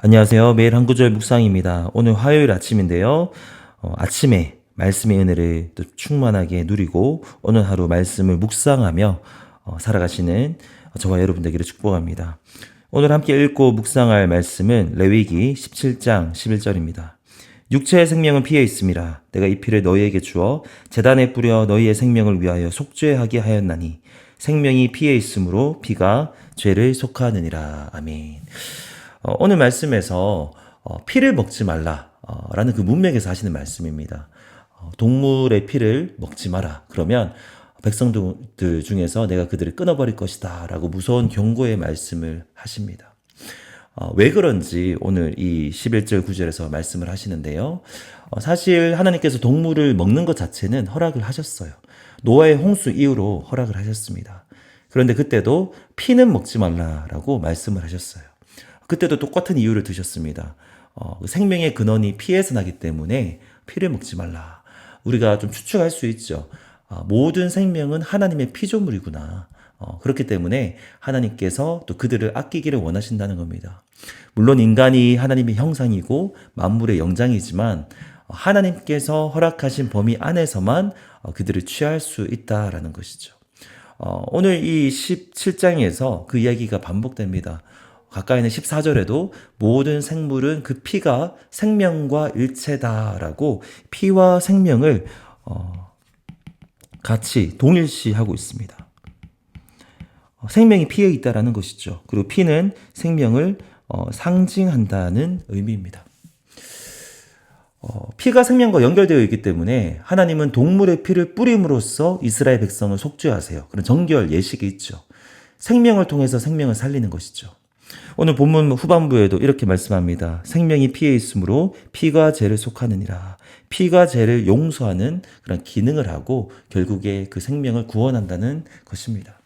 안녕하세요. 매일 한 구절 묵상입니다. 오늘 화요일 아침인데요. 어, 아침에 말씀의 은혜를 또 충만하게 누리고 오늘 하루 말씀을 묵상하며 어, 살아가시는 저와 여러분 되기를 축복합니다. 오늘 함께 읽고 묵상할 말씀은 레위기 17장 11절입니다. 육체의 생명은 피해 있음이라 내가 이 피를 너희에게 주어 재단에 뿌려 너희의 생명을 위하여 속죄하게 하였나니 생명이 피해 있으므로 피가 죄를 속하느니라. 아멘. 어, 오늘 말씀에서 어, 피를 먹지 말라라는 그 문맥에서 하시는 말씀입니다. 어, 동물의 피를 먹지 마라. 그러면 백성들 중에서 내가 그들을 끊어버릴 것이다 라고 무서운 경고의 말씀을 하십니다. 어, 왜 그런지 오늘 이 11절 9절에서 말씀을 하시는데요. 어, 사실 하나님께서 동물을 먹는 것 자체는 허락을 하셨어요. 노아의 홍수 이후로 허락을 하셨습니다. 그런데 그때도 피는 먹지 말라라고 말씀을 하셨어요. 그때도 똑같은 이유를 드셨습니다. 어, 생명의 근원이 피에서 나기 때문에 피를 먹지 말라. 우리가 좀 추측할 수 있죠. 아, 모든 생명은 하나님의 피조물이구나. 어, 그렇기 때문에 하나님께서 또 그들을 아끼기를 원하신다는 겁니다. 물론 인간이 하나님의 형상이고 만물의 영장이지만 어, 하나님께서 허락하신 범위 안에서만 어, 그들을 취할 수 있다라는 것이죠. 어, 오늘 이 17장에서 그 이야기가 반복됩니다. 가까이 있는 14절에도 모든 생물은 그 피가 생명과 일체다라고 피와 생명을 어, 같이 동일시하고 있습니다. 어, 생명이 피에 있다라는 것이죠. 그리고 피는 생명을 어, 상징한다는 의미입니다. 어, 피가 생명과 연결되어 있기 때문에 하나님은 동물의 피를 뿌림으로써 이스라엘 백성을 속죄하세요. 그런 정결 예식이 있죠. 생명을 통해서 생명을 살리는 것이죠. 오늘 본문 후반부에도 이렇게 말씀합니다. 생명이 피에 있으므로 피가 죄를 속하느니라. 피가 죄를 용서하는 그런 기능을 하고 결국에 그 생명을 구원한다는 것입니다.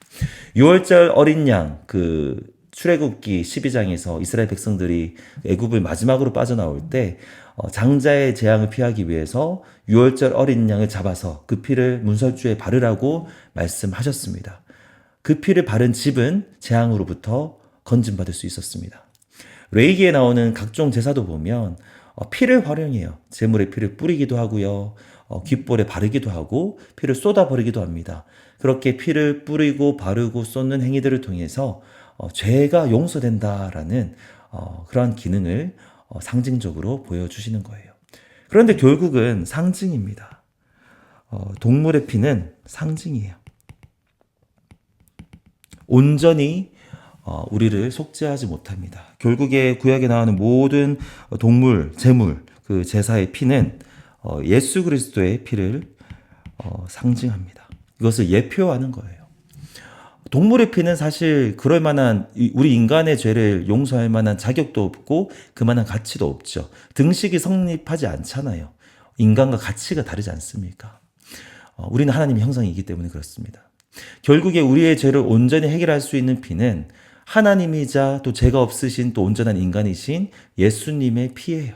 6월절 어린 양, 그 출애굽기 12장에서 이스라엘 백성들이 애굽을 마지막으로 빠져나올 때 어, 장자의 재앙을 피하기 위해서 6월절 어린 양을 잡아서 그 피를 문설주에 바르라고 말씀하셨습니다. 그 피를 바른 집은 재앙으로부터 건진받을 수 있었습니다. 레이기에 나오는 각종 제사도 보면 어, 피를 활용해요. 제물의 피를 뿌리기도 하고요. 어, 귓볼에 바르기도 하고 피를 쏟아 버리기도 합니다. 그렇게 피를 뿌리고 바르고 쏟는 행위들을 통해서 어, 죄가 용서된다라는 어, 그러한 기능을 어, 상징적으로 보여주시는 거예요. 그런데 결국은 상징입니다. 어, 동물의 피는 상징이에요. 온전히 어, 우리를 속죄하지 못합니다. 결국에 구약에 나오는 모든 동물, 제물, 그 제사의 피는 어, 예수 그리스도의 피를 어, 상징합니다. 이것을 예표하는 거예요. 동물의 피는 사실 그럴 만한 우리 인간의 죄를 용서할 만한 자격도 없고 그만한 가치도 없죠. 등식이 성립하지 않잖아요. 인간과 가치가 다르지 않습니까? 어, 우리는 하나님의 형상이기 때문에 그렇습니다. 결국에 우리의 죄를 온전히 해결할 수 있는 피는 하나님이자 또 죄가 없으신 또 온전한 인간이신 예수님의 피예요.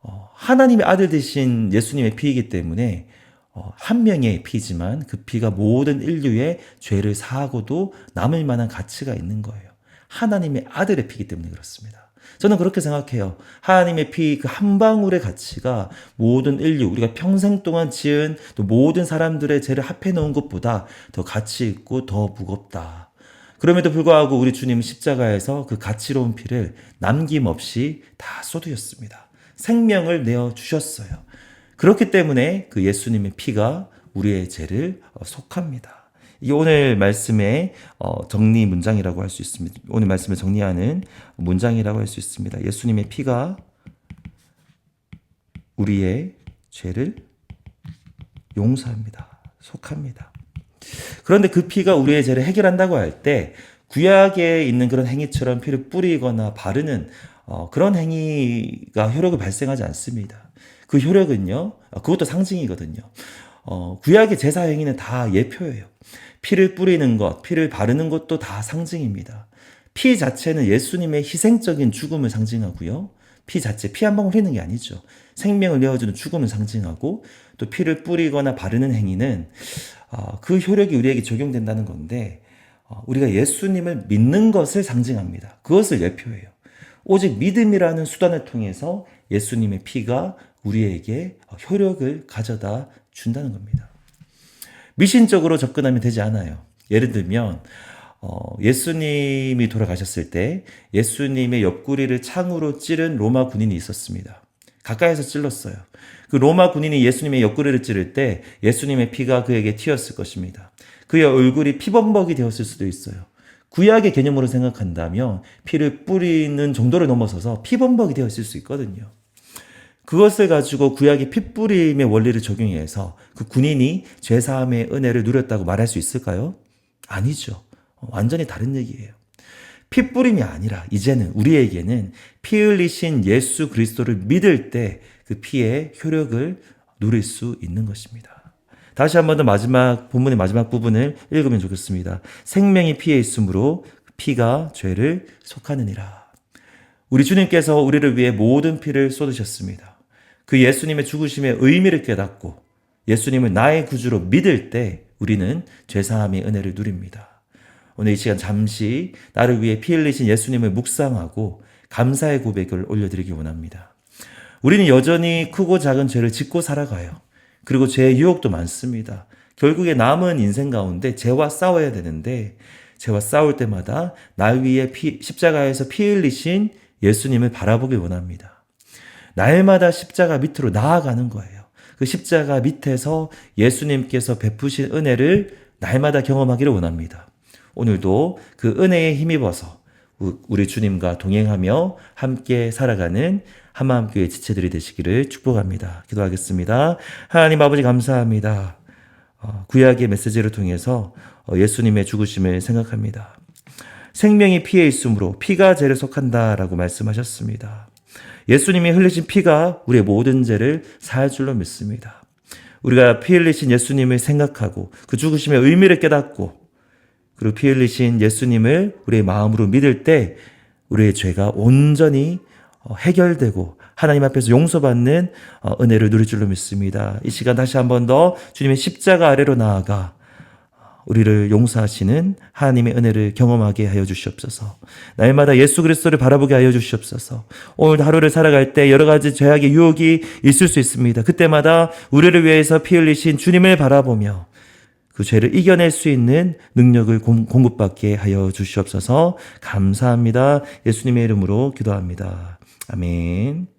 어, 하나님의 아들 되신 예수님의 피이기 때문에 어, 한 명의 피지만 그 피가 모든 인류의 죄를 사하고도 남을 만한 가치가 있는 거예요. 하나님의 아들의 피이기 때문에 그렇습니다. 저는 그렇게 생각해요. 하나님의 피 그 한 방울의 가치가 모든 인류, 우리가 평생 동안 지은 또 모든 사람들의 죄를 합해 놓은 것보다 더 가치 있고 더 무겁다. 그럼에도 불구하고 우리 주님 십자가에서 그 가치로운 피를 남김없이 다 쏟으셨습니다. 생명을 내어 주셨어요. 그렇기 때문에 그 예수님의 피가 우리의 죄를 어, 속합니다. 이 오늘 말씀의 어, 정리 문장이라고 할 수 있습니다. 오늘 말씀을 정리하는 문장이라고 할 수 있습니다. 예수님의 피가 우리의 죄를 용서합니다. 속합니다. 그런데 그 피가 우리의 죄를 해결한다고 할 때 구약에 있는 그런 행위처럼 피를 뿌리거나 바르는 어, 그런 행위가 효력을 발생하지 않습니다. 그 효력은요, 어, 그것도 상징이거든요. 어, 구약의 제사 행위는 다 예표예요. 피를 뿌리는 것, 피를 바르는 것도 다 상징입니다. 피 자체는 예수님의 희생적인 죽음을 상징하고요. 피 자체, 피 한 방울 흘리는 게 아니죠. 생명을 내어주는 죽음을 상징하고 또 피를 뿌리거나 바르는 행위는 어, 그 효력이 우리에게 적용된다는 건데 어, 우리가 예수님을 믿는 것을 상징합니다. 그것을 예표해요. 오직 믿음이라는 수단을 통해서 예수님의 피가 우리에게 효력을 가져다 준다는 겁니다. 미신적으로 접근하면 되지 않아요. 예를 들면 어, 예수님이 돌아가셨을 때 예수님의 옆구리를 창으로 찌른 로마 군인이 있었습니다. 가까이서 찔렀어요. 그 로마 군인이 예수님의 옆구리를 찌를 때 예수님의 피가 그에게 튀었을 것입니다. 그의 얼굴이 피범벅이 되었을 수도 있어요. 구약의 개념으로 생각한다면 피를 뿌리는 정도를 넘어서서 피범벅이 되었을 수 있거든요. 그것을 가지고 구약의 핏뿌림의 원리를 적용해서 그 군인이 죄사함의 은혜를 누렸다고 말할 수 있을까요? 아니죠. 완전히 다른 얘기예요. 핏뿌림이 아니라 이제는 우리에게는 피 흘리신 예수 그리스도를 믿을 때 그 피의 효력을 누릴 수 있는 것입니다. 다시 한 번 더 마지막 본문의 마지막 부분을 읽으면 좋겠습니다. 생명이 피에 있으므로 피가 죄를 속하느니라. 우리 주님께서 우리를 위해 모든 피를 쏟으셨습니다. 그 예수님의 죽으심의 의미를 깨닫고 예수님을 나의 구주로 믿을 때 우리는 죄사함의 은혜를 누립니다. 오늘 이 시간 잠시 나를 위해 피 흘리신 예수님을 묵상하고 감사의 고백을 올려드리기 원합니다. 우리는 여전히 크고 작은 죄를 짓고 살아가요. 그리고 죄의 유혹도 많습니다. 결국에 남은 인생 가운데 죄와 싸워야 되는데 죄와 싸울 때마다 날 위해 피, 십자가에서 피 흘리신 예수님을 바라보길 원합니다. 날마다 십자가 밑으로 나아가는 거예요. 그 십자가 밑에서 예수님께서 베푸신 은혜를 날마다 경험하기를 원합니다. 오늘도 그 은혜에 힘입어서 우리 주님과 동행하며 함께 살아가는 한마음교회 지체들이 되시기를 축복합니다. 기도하겠습니다. 하나님 아버지 감사합니다. 어, 구약의 메시지를 통해서 어, 예수님의 죽으심을 생각합니다. 생명이 피에 있으므로 피가 죄를 속한다라고 말씀하셨습니다. 예수님이 흘리신 피가 우리의 모든 죄를 사할 줄로 믿습니다. 우리가 피 흘리신 예수님을 생각하고 그 죽으심의 의미를 깨닫고 그리고 피 흘리신 예수님을 우리의 마음으로 믿을 때 우리의 죄가 온전히 어, 해결되고 하나님 앞에서 용서받는 어, 은혜를 누릴 줄로 믿습니다. 이 시간 다시 한 번 더 주님의 십자가 아래로 나아가 우리를 용서하시는 하나님의 은혜를 경험하게 하여 주시옵소서. 날마다 예수 그리스도를 바라보게 하여 주시옵소서. 오늘 하루를 살아갈 때 여러 가지 죄악의 유혹이 있을 수 있습니다. 그때마다 우리를 위해서 피 흘리신 주님을 바라보며 그 죄를 이겨낼 수 있는 능력을 공급받게 하여 주시옵소서 감사합니다. 예수님의 이름으로 기도합니다. 아멘.